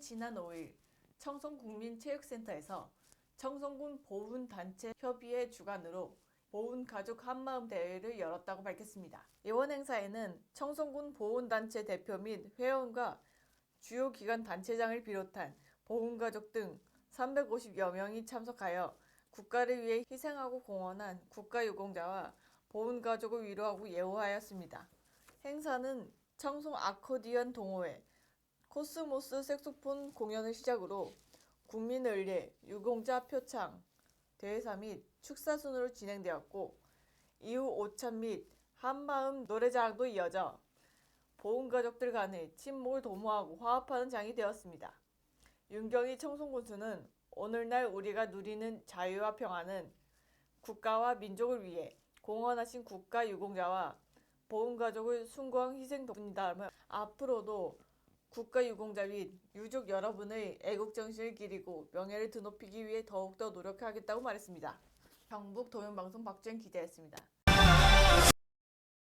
지난 5일 청송국민체육센터에서 청송군 보훈단체 협의회 주관으로 보훈 가족 한마음 대회를 열었다고 밝혔습니다. 이번 행사에는 청송군 보훈단체 대표 및 회원과 주요 기관 단체장을 비롯한 보훈 가족 등 350여 명이 참석하여 국가를 위해 희생하고 공헌한 국가유공자와 보훈 가족을 위로하고 예우하였습니다. 행사는 청송 아코디언 동호회, 코스모스 색소폰 공연을 시작으로 국민을례, 유공자 표창, 대회사 및 축사 순으로 진행되었고 이후 오찬 및 한마음 노래자랑도 이어져 보훈 가족들 간의 친목을 도모하고 화합하는 장이 되었습니다. 윤경희 청송군수는 오늘날 우리가 누리는 자유와 평화는 국가와 민족을 위해 공헌하신 국가 유공자와 보훈 가족을 숭고한 희생 덕분이다며 앞으로도 국가 유공자 및 유족 여러분의 애국 정신을 기리고 명예를 드높이기 위해 더욱더 노력하겠다고 말했습니다. 경북 도면방송 박주현 기자였습니다.